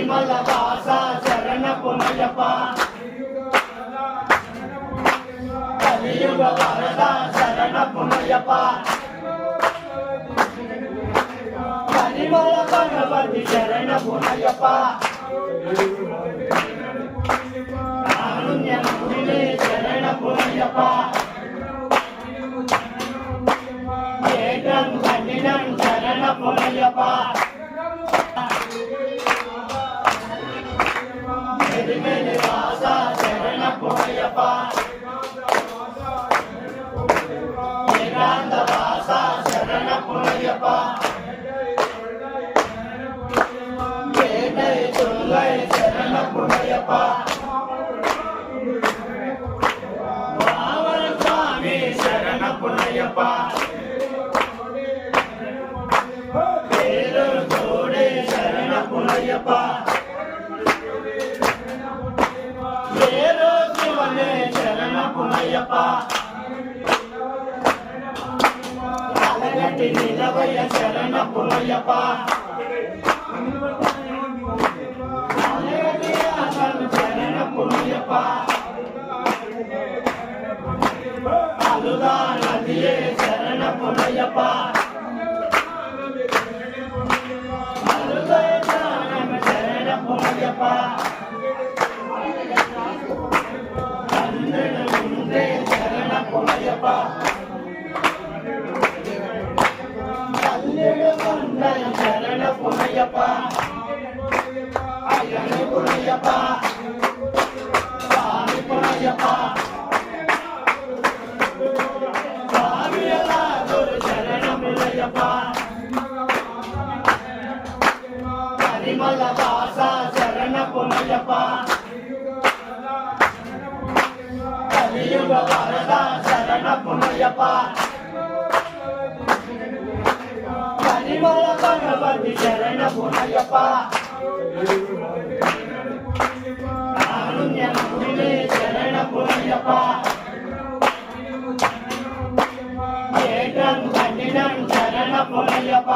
கரிமல வாசா சரண புனையப்ப கலியுக வரதா சரண புனையப்ப கரிமல கணபதி சரண புனையப்ப காருண்ய முடிவே சரண புனையப்ப கோடே சரண புனையப்ப பேரோ சிவனே சரண புனையப்ப அழகட்டி நிலவைய சரண புனையப்ப சரண புனையப்ப அழுதா புனையப்ப அழுதை ஞானம் சரண புனையப்ப జయప్ప పరిమళ వాస శరణ పునయప్ప కలియుగ వరద శరణ పునయప్ప పరిమళ భగవతి శరణ పునయప్ప కారుణ్య శరణ పునయప్ప పొలయ్యప్ప